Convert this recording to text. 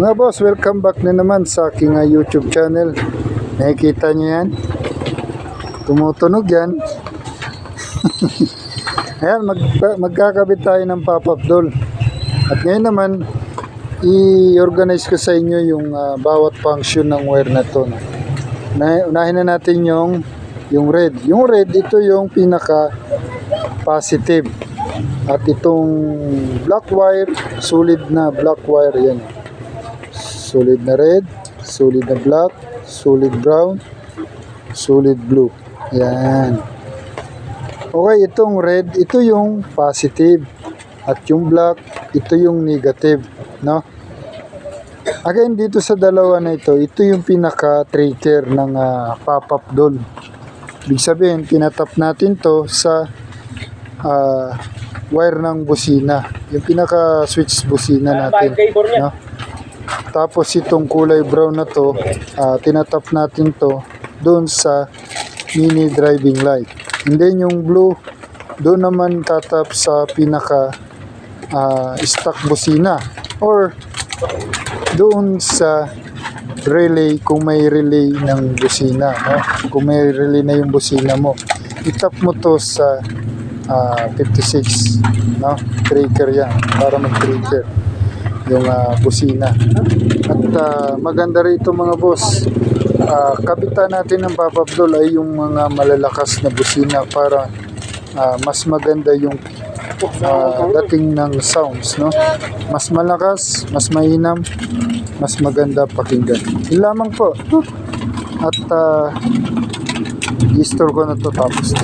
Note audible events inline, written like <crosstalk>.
Mga boss, welcome back na naman sa aking ah, YouTube channel. Nakikita niyo yan? Tumutunog yan. <laughs> Ayan, mag, magkakabit tayo ng pop-up doll. At ngayon naman, i-organize ko sa inyo yung ah, bawat function ng wire na to. Na, unahin na natin yung, yung red. Yung red, ito yung pinaka positive. At itong black wire, solid na black wire yan. Solid na red, solid na black, solid brown, solid blue. Yan. Okay, itong red, ito yung positive. At yung black, ito yung negative. No? Again, dito sa dalawa na ito, ito yung pinaka-trigger ng ah, pop-up doll. Ibig sabihin, tinatap natin to sa ah, wire ng busina. Yung pinaka-switch busina natin. No? Tapos itong kulay brown na to, ah, tinatap natin to doon sa mini driving light. And then yung blue, doon naman tatap sa pinaka ah, stock busina or doon sa relay kung may relay ng busina no? kung may relay na yung busina mo itap mo to sa ah, 56 no trigger yan para mag trigger yung ah, busina at ah, maganda rito mga boss. Ah, kapitan natin ng pop-up doll ay yung mga malalakas na busina para ah, mas maganda yung ah, dating ng sounds no? Mas malakas mas mainam mas maganda pakinggan. Yun lamang po. At ah, i-store ko na to tapos na